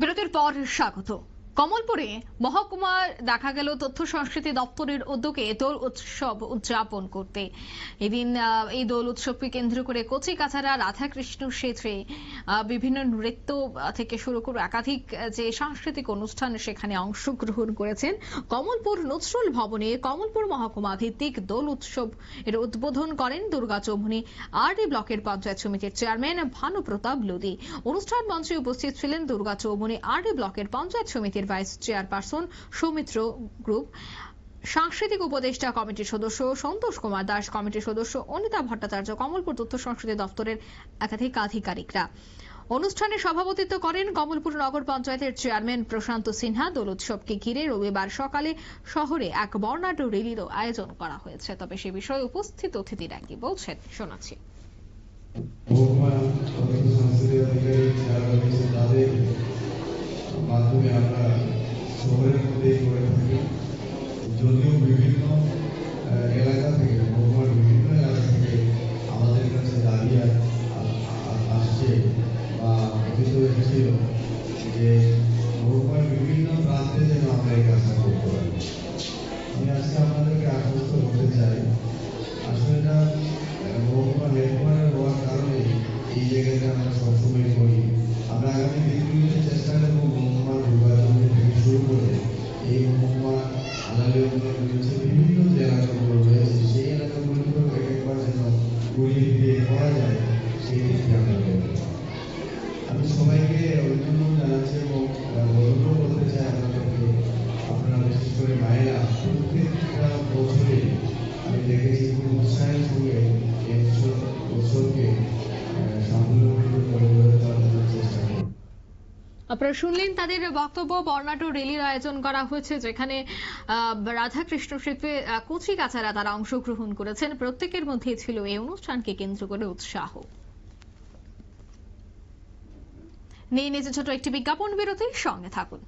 বিরতির পর স্বাগত। কমলপুরে মহকুমার দেখা গেল তথ্য সংস্কৃতি দপ্তরের উদ্যোগে দোল উৎসব উদযাপন করতে। এদিন এই দোল উৎসবকে কেন্দ্র করে কচি কাছাড়া রাধাকৃষ্ণ ক্ষেত্রে বিভিন্ন নৃত্য থেকে শুরু করে একাধিক যে সাংস্কৃতিক অনুষ্ঠান সেখানে অংশগ্রহণ করেছেন কমলপুর নজরুল ভবনে কমলপুর মহকুমা ভিত্তিক দোল উৎসব এর উদ্বোধন করেন দুর্গা চৌমুনি আরডি ব্লকের পঞ্চায়েত সমিতির চেয়ারম্যান ভানু প্রতাপ লোদি অনুষ্ঠান মঞ্চে উপস্থিত ছিলেন দুর্গা চৌমুনি আরডি ব্লকের পঞ্চায়েত সমিতির ভাইস চেয়ারপারসন সৌমিত্র গ্রুপ, সাংস্কৃতিক উপদেষ্টা কমিটির সদস্য সন্তোষ কুমার দাস, কমিটির সদস্য অনিতা ভট্টাচার্য, কমলপুর তথ্য সংস্কৃতি দপ্তরের একাধিক আধিকারিকরা। অনুষ্ঠানে সভাপতিত্ব করেন কমলপুর নগর পঞ্চায়েতের চেয়ারম্যান প্রশান্ত সিনহা। দোল উৎসবকে ঘিরে রবিবার সকালে শহরে এক বর্ণাঢ্য র্যালিরও আয়োজন করা হয়েছে। তবে সে বিষয়ে উপস্থিত অতিথিরা কি বলছেন শোনাচ্ছি। মাধ্যমে আমরা শহরের মধ্যেই করে থাকি। যদিও বিভিন্ন এলাকা থেকে মহকুমার বিভিন্ন এলাকা থেকে আমাদের কাছে দাবি আসছে বা অভিযোগ এসেছিল যে মহকুমার বিভিন্ন প্রান্তে যেন আমরা এই কাজটা করতে পারি। আমি আজকে আপনাদেরকে আশ্বস্ত করতে চাই, আসলে এটা মহকুমা হেডকোয়ার্টার হওয়ার কারণে এই জায়গাটা আমরা সবসময় করি। আমরা আগামী দিনগুলিতে চেষ্টা করব করা যায় সেই দিকটি আমরা আমি সবাইকে অভিনন্দন জানাচ্ছি এবং অনুরোধ করতে চাই আপনাদেরকে। আপনারা বিশেষ করে মায়েরা প্রত্যেকটা বছরে আমি দেখেছি খুব আপনারা শুনলেন তাদের বক্তব্য, বর্ণাঢ্য রেলির আয়োজন করা হয়েছে, যেখানে রাধাকৃষ্ণ শিল্পে কচি কাছারা তারা অংশগ্রহণ করেছেন। প্রত্যেকের মধ্যেই ছিল এই অনুষ্ঠানকে কেন্দ্র করে উৎসাহ। নিয়ে নিজে ছোট একটি বিজ্ঞাপন বিরতির সঙ্গে থাকুন।